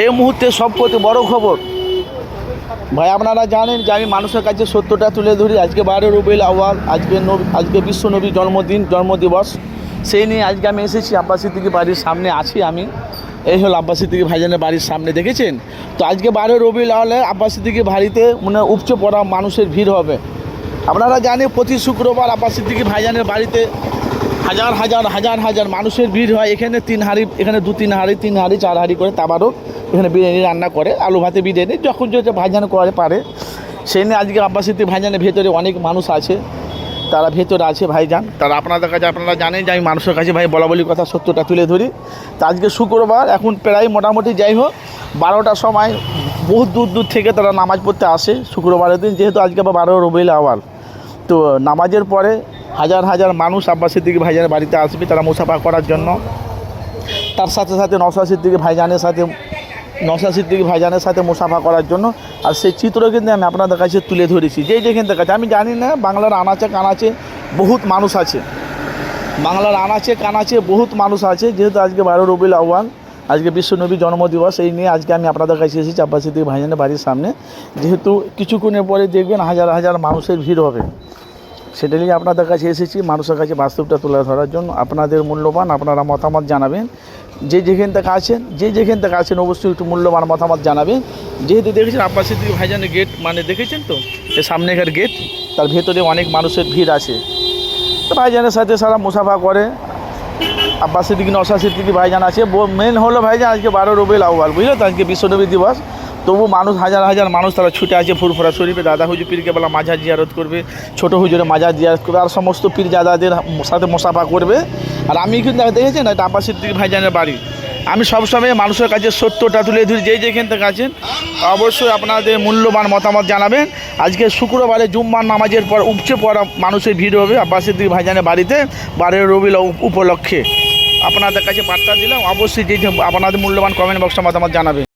এই মুহূর্তে সবথেকে বড় খবর। ভাই, আপনারা জানেন যে আমি মানুষের কাছে সত্যটা তুলে ধরি। আজকে বারো রবিউল আওয়াল আজকে আজকে বিশ্ব নবী জন্মদিন, জন্মদিবস। সেই নিয়ে আজকে আমি এসেছি আব্বাস সিদ্দিকি বাড়ির সামনে, আছি আমি। এই হলো আব্বাস সিদ্দিকি ভাইজানের বাড়ির সামনে, দেখেছেন? তো আজকে বারো রবিউল আওয়ালে আব্বাস সিদ্দিকি বাড়িতে মানে উপচে পড়া মানুষের ভিড় হবে। আপনারা জানেন প্রতি শুক্রবার আব্বাস সিদ্দিকি ভাইজানের বাড়িতে হাজার হাজার হাজার হাজার মানুষের ভিড় হয়। এখানে তিন হাঁড়ি, এখানে দু তিন হাড়ি, তিন হাঁড়ি, চার হাঁড়ি করে তাবারও এখানে বিরিয়ানি রান্না করে, আলু ভাতে বিরিয়ানি, যখন যেটা ভাইজান করে পারে সেই নিয়ে আজকে আব্বাসিদ্দি ভাইজানের ভেতরে অনেক মানুষ আছে, তারা ভেতরে আছে ভাইজান। তারা আপনাদের কাছে, আপনারা জানেন যে আমি মানুষের কাছে ভাই বলা বলি কথা সত্যটা তুলে ধরি। তা আজকে শুক্রবার, এখন প্রায় মোটামুটি যাই হোক, বারোটার সময় বহু দূর দূর থেকে তারা নামাজ পড়তে আসে শুক্রবারের দিন, যেহেতু আজকে আবার বারো রবিল আওয়াল তো নামাজের পরে হাজার হাজার মানুষ আব্বাস সিদ্দিকি ভাইজানের বাড়িতে আসবে, তারা মুসাফা করার জন্য। তার সাথে সাথে নশা সিদ্দিকি ভাইজানের সাথে নশা সিদ্দিকি ভাইজানের সাথে মুসাফা করার জন্য। আর সেই চিত্র কিন্তু আমি আপনাদের কাছে তুলে ধরেছি। যেই যেখান থেকে আমি জানি না, বাংলার আনাচে কানাচে বহুত মানুষ আছে। বাংলার আনাচে কানাচে বহুত মানুষ আছে, যেহেতু আজকে বারো রবিল আহ্বান আজকে বিশ্বনবী জন্মদিবস, এই নিয়ে আজকে আমি আপনাদের কাছে এসেছি আব্বাস সিদ্দিকি ভাইজানের বাড়ির সামনে। যেহেতু কিছুক্ষণের পরে দেখবেন হাজার হাজার মানুষের ভিড় হবে। সেটা নিয়ে আপনাদের কাছে এসেছি, মানুষের কাছে বাস্তবটা তুলে ধরার জন্য। আপনাদের মূল্যবান, আপনারা মতামত জানাবেন। যে যেখান থেকে আছেন, যে যেখান থেকে আছেন অবশ্যই একটু মূল্যবান মতামত জানাবেন। যেহেতু দেখেছেন আব্বাস সিদ্দিকি ভাইজানের গেট মানে দেখেছেন তো? এই সামনেকার গেট তার ভেতরে অনেক মানুষের ভিড় আছে। তো ভাইজানের সাথে সারা মুসাফা করে। আব্বাস সিদ্দিকি নশা সিদ্দিকি ভাইজান আছে। মেন হলো ভাইজান, আজকে বারো রবিউল আউ্বাল বুঝলো তো? আজকে বিশ্বনবী দিবস। তবু মানুষ হাজার হাজার মানুষ তারা ছুটে আছে ফুরফুরা শরীফে। দাদা হুজুর পীরকে বেলা মাঝার জিয়ারত করবে। ছোটো হুজুরে মাঝার জিয়ারত করবে আর সমস্ত পীর দাদাদের সাথে মোসাফা করবে। আর আমি কিন্তু দেখেছেন এটা আব্বাস সিদ্দিকি ভাইজানের বাড়ি। আমি সবসময় মানুষের কাছে সত্যটা তুলে ধরি, যে যেখান থেকে আছেন, অবশ্যই আপনাদের মূল্যবান মতামত জানাবেন। আজকে শুক্রবারে জুম্মার নামাজের পর উপচে পড়া মানুষের ভিড় হবে আব্বাস সিদ্দিকি ভাইজানের বাড়িতে বারোই রবিল উপলক্ষে। আপনাদের কাছে বার্তা দিলাম, অবশ্যই যে আপনাদের মূল্যবান কমেন্ট বক্সে মতামত জানাবেন।